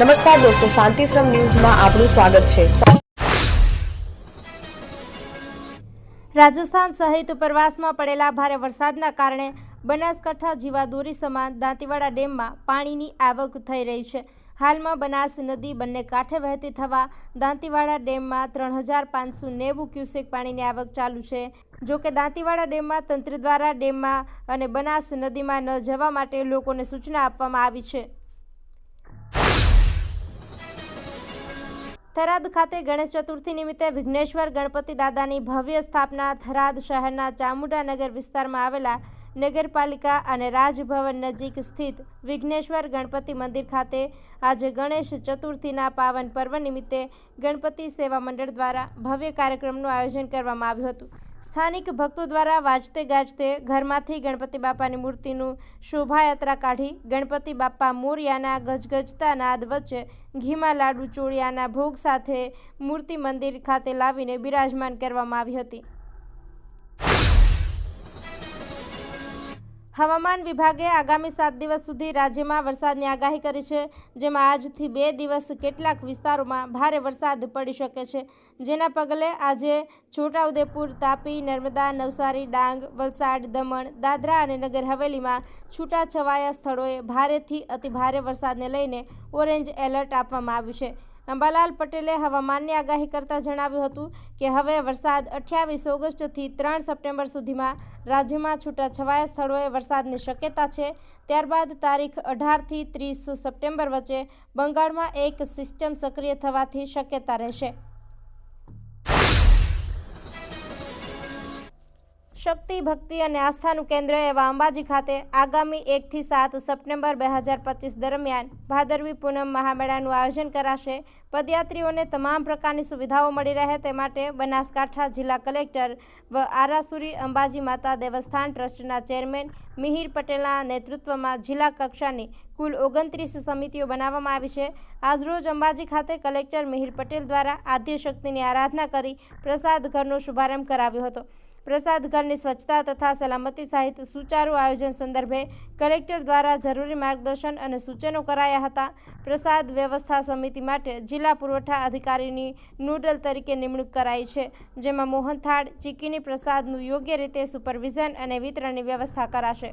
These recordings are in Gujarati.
નમસ્કાર દોસ્તો શાંતિશ્રમ ન્યૂઝમાં આપનું સ્વાગત છે. રાજસ્થાન સહિત ઉપરવાસમાં પડેલા ભારે વરસાદના કારણે બનાસકાંઠા જીવાદોરી સમાન દાંતીવાડા ડેમમાં પાણીની આવક થઈ રહી છે. હાલમાં બનાસ નદી બંને કાંઠે વહેતી થવા દાંતીવાડા ડેમમાં ત્રણ હજાર પાંચસો નેવું ક્યુસેક પાણીની આવક ચાલુ છે. જો કે દાંતીવાડા ડેમમાં તંત્ર દ્વારા ડેમમાં અને બનાસ નદીમાં ન જવા માટે લોકોને સૂચના આપવામાં આવી છે. થરાદ ખાતે ગણેશ ચતુર્થી નિમિત્તે વિઘ્નેશ્વર ગણપતિ દાદાની ભવ્ય સ્થાપના થરાદ શહેરના ચામુંડાનગર વિસ્તારમાં આવેલા નગરપાલિકા અને રાજભવન નજીક સ્થિત વિઘ્નેશ્વર ગણપતિ મંદિર ખાતે આજે ગણેશ ચતુર્થીના પાવન પર્વ નિમિત્તે ગણપતિ સેવા મંડળ દ્વારા ભવ્ય કાર્યક્રમનું આયોજન કરવામાં આવ્યું હતું. સ્થાનિક ભક્તો દ્વારા વાજતે ગાજતે ઘરમાંથી ગણપતિ બાપાની મૂર્તિનું શોભાયાત્રા કાઢી ગણપતિ બાપા મોરિયાના ગજગજતા નાદ વચ્ચે ઘીમાં લાડુ ચોળિયાના ભોગ સાથે મૂર્તિ મંદિર ખાતે લાવીને બિરાજમાન કરવામાં આવી હતી. હવામાન વિભાગે આગામી સાત દિવસ સુધી રાજ્યમાં વરસાદની આગાહી કરી છે, જેમાં આજથી બે દિવસ કેટલાક વિસ્તારોમાં ભારે વરસાદ પડી શકે છે. જેના પગલે આજે છોટાઉદેપુર, તાપી, નર્મદા, નવસારી, ડાંગ, વલસાડ, દમણ, દાદરા અને નગર હવેલીમાં છૂટાછવાયા સ્થળોએ ભારેથી અતિભારે વરસાદને લઈને ઓરેન્જ એલર્ટ આપવામાં આવ્યું છે. અંબાલાલ પટેલે હવામાનની આગાહી કરતાં જણાવ્યું હતું કે હવે વરસાદ અઠ્યાવીસ ઓગસ્ટથી ત્રણ સપ્ટેમ્બર સુધીમાં રાજ્યમાં છૂટાછવાયા સ્થળોએ વરસાદની શક્યતા છે. ત્યારબાદ તારીખ અઢારથી ત્રીસ સપ્ટેમ્બર વચ્ચે બંગાળમાં એક સિસ્ટમ સક્રિય થવાથી શક્યતા રહેશે. શક્તિ, ભક્તિ અને આસ્થાનું કેન્દ્ર એવા અંબાજી ખાતે આગામી એકથી સાત સપ્ટેમ્બર બે હજાર પચીસ દરમિયાન ભાદરવી પૂનમ મહામેળાનું આયોજન કરાશે. પદયાત્રીઓને તમામ પ્રકારની સુવિધાઓ મળી રહે તે માટે બનાસકાંઠા જિલ્લા કલેક્ટર વ આરાસુરી અંબાજી માતા દેવસ્થાન ટ્રસ્ટના ચેરમેન મિહિર પટેલના નેતૃત્વમાં જિલ્લા કક્ષાની કુલ ઓગણત્રીસ સમિતિઓ બનાવવામાં આવી છે. આજરોજ અંબાજી ખાતે કલેક્ટર મિહિર પટેલ દ્વારા આદ્યશક્તિની આરાધના કરી પ્રસાદ ઘરનો શુભારંભ કરાવ્યો હતો. પ્રસાદ ઘરની સ્વચ્છતા તથા સલામતી સહિત સુચારુ આયોજન સંદર્ભે કલેક્ટર દ્વારા જરૂરી માર્ગદર્શન અને સૂચનો કરાયા હતા. પ્રસાદ વ્યવસ્થા સમિતિ માટે જિલ્લા પુરવઠા અધિકારીની નોડલ તરીકે નિમણૂક કરાઈ છે, જેમાં મોહનથાળ, ચીકીની પ્રસાદનું યોગ્ય રીતે સુપરવિઝન અને વિતરણની વ્યવસ્થા કરાશે.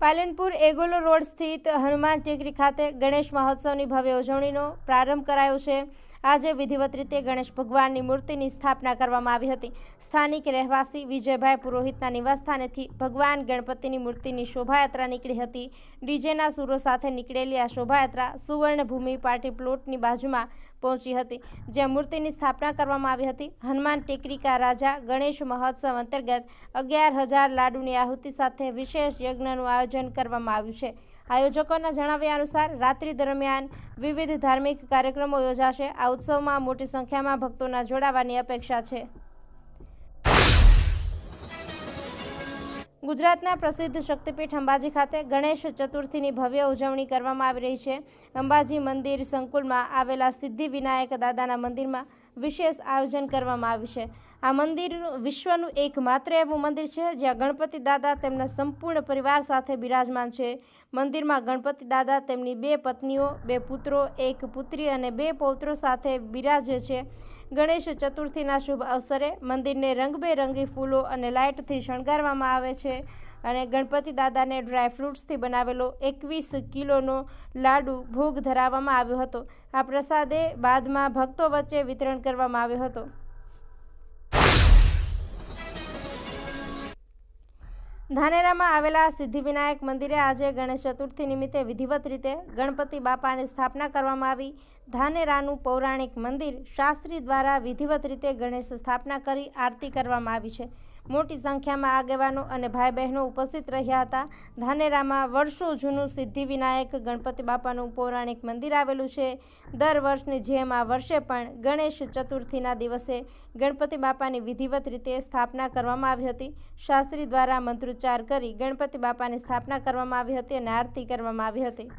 Palanpur એગોલો રોડ સ્થિત હનુમાન ટેકરી ખાતે ગણેશ મહોત્સવની ભવ્ય ઉજવણીનો પ્રારંભ કરાયો છે. આજે વિધિવત રીતે ગણેશ ભગવાનની મૂર્તિની સ્થાપના કરવામાં આવી હતી. સ્થાનિક રહેવાસી વિજયભાઈ પુરોહિતના નિવાસસ્થાનેથી ભગવાન ગણપતિની મૂર્તિની શોભાયાત્રા નીકળી હતી. ડીજેના સુરો સાથે નીકળેલી આ શોભાયાત્રા સુવર્ણભૂમિ પાર્ટી પ્લોટની બાજુમાં પહોંચી હતી, જ્યાં મૂર્તિની સ્થાપના કરવામાં આવી હતી. હનુમાન ટેકરીકા રાજા ગણેશ મહોત્સવ અંતર્ગત અગિયાર હજાર લાડુની આહુતિ સાથે વિશેષ યજ્ઞનું આયોજન કરવામાં આવ્યું છે. આયોજકોના જણાવ્યા અનુસાર, રાત્રિ દરમિયાન વિવિધ ધાર્મિક કાર્યક્રમો યોજાશે. આ ઉત્સવમાં મોટી સંખ્યામાં ભક્તોના જોડાવાની અપેક્ષા છે. ગુજરાતના પ્રસિદ્ધ શક્તિપીઠ અંબાજી ખાતે ગણેશ ચતુર્થીની ભવ્ય ઉજવણી કરવામાં આવી રહી છે. અંબાજી મંદિર સંકુલમાં આવેલા સિદ્ધિ વિનાયક દાદાના મંદિરમાં વિશેષ આયોજન કરવામાં આવ્યું છે. આ મંદિર વિશ્વનું એકમાત્ર એવું મંદિર છે, જ્યાં ગણપતિ દાદા તેમના સંપૂર્ણ પરિવાર સાથે બિરાજમાન છે. મંદિરમાં ગણપતિ દાદા તેમની બે પત્નીઓ, બે પુત્રો, એક પુત્રી અને બે પૌત્રો સાથે બિરાજે છે. ગણેશ ચતુર્થીના શુભ અવસરે મંદિરને રંગબેરંગી ફૂલો અને લાઇટથી શણગારવામાં આવે છે અને ગણપતિ દાદાને ડ્રાય ફ્રૂટ્સથી બનાવેલો એકવીસ કિલોનો લાડુ ભોગ ધરાવવામાં આવ્યો હતો. આ પ્રસાદે બાદમાં ભક્તો વચ્ચે વિતરણ કરવામાં આવ્યો હતો. ધાનેરામાં આવેલા સિદ્ધિવિનાયક મંદિરે આજે ગણેશ ચતુર્થી નિમિત્તે વિધિવત રીતે ગણપતિ બાપાની સ્થાપના કરવામાં આવી. ધાનેરાનું પૌરાણિક મંદિર શાસ્ત્રી દ્વારા વિધિવત રીતે ગણેશ સ્થાપના કરી આરતી કરવામાં આવી છે. મોટી સંખ્યામાં આગેવાનો અને ભાઈ બહેનો ઉપસ્થિત રહ્યા હતા. ધાનેરામાં વર્ષો જૂનું સિદ્ધિવિનાયક ગણપતિ બાપાનું પૌરાણિક મંદિર આવેલું છે. દર વર્ષની જેમ આ વર્ષે પણ ગણેશ ચતુર્થીના દિવસે ગણપતિ બાપાની વિધિવત રીતે સ્થાપના કરવામાં આવી હતી. શાસ્ત્રી દ્વારા મંત્રોચ્ચાર કરી ગણપતિ બાપાની સ્થાપના કરવામાં આવી હતી અને આરતી કરવામાં આવી હતી.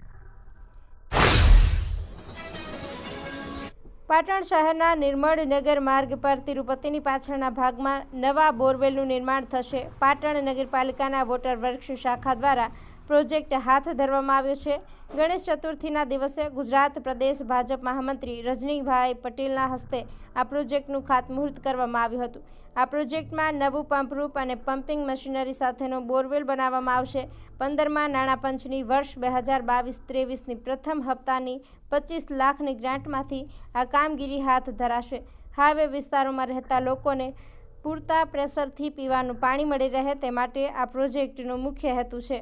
પાટણ શહેરના નિર્મળ નગર માર્ગ પર તિરુપતિની પાછળના ભાગમાં નવા બોરવેલનું નિર્માણ થશે. પાટણ નગરપાલિકાના વોટર વર્ક્સ શાખા દ્વારા પ્રોજેક્ટ હાથ ધરવામાં આવ્યો છે. ગણેશ ચતુર્થીના દિવસે ગુજરાત પ્રદેશ ભાજપ મહામંત્રી રજનીભાઈ પટેલના હસ્તે આ પ્રોજેક્ટનું ખાતમુહૂર્ત કરવામાં આવ્યું હતું. આ પ્રોજેક્ટમાં નવું પંપરૂપ અને પમ્પિંગ મશીનરી સાથેનો બોરવેલ બનાવવામાં આવશે. પંદરમાં નાણાં પંચની વર્ષ બે હજાર બાવીસ ત્રેવીસની પ્રથમ હપ્તાની પચીસ લાખની ગ્રાન્ટમાંથી આ કામગીરી હાથ ધરાશે. હાઈવે વિસ્તારોમાં રહેતા લોકોને પૂરતા પ્રેશરથી પીવાનું પાણી મળી રહે તે માટે આ પ્રોજેક્ટનો મુખ્ય હેતુ છે.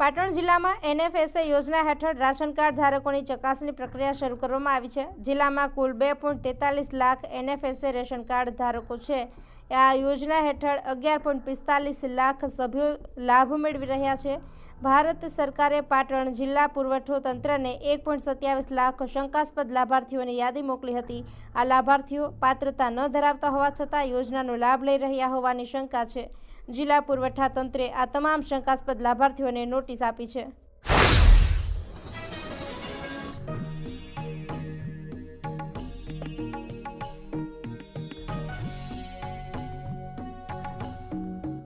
પાટણ જિલ્લામાં એનએફએસએ યોજના હેઠળ રાશન કાર્ડ ધારકોની ચકાસણી પ્રક્રિયા શરૂ કરવામાં આવી છે. જિલ્લામાં કુલ બે પોઈન્ટ તેતાલીસ લાખ એનએફએસએ રેશન કાર્ડ ધારકો છે. આ યોજના હેઠળ અગિયાર પોઈન્ટ પિસ્તાલીસ લાખ સભ્યો લાભ મેળવી રહ્યા છે. ભારત સરકારે પાટણ જિલ્લા પુરવઠો તંત્રને એક પોઈન્ટ સત્યાવીસ લાખ શંકાસ્પદ લાભાર્થીઓની યાદી મોકલી હતી. આ લાભાર્થીઓ પાત્રતા ન ધરાવતા હોવા છતાં યોજનાનો લાભ લઈ રહ્યા હોવાની શંકા છે. જિલ્લા પુરવઠા તંત્રે આ તમામ શંકાસ્પદ લાભાર્થીઓને નોટિસ આપી છે.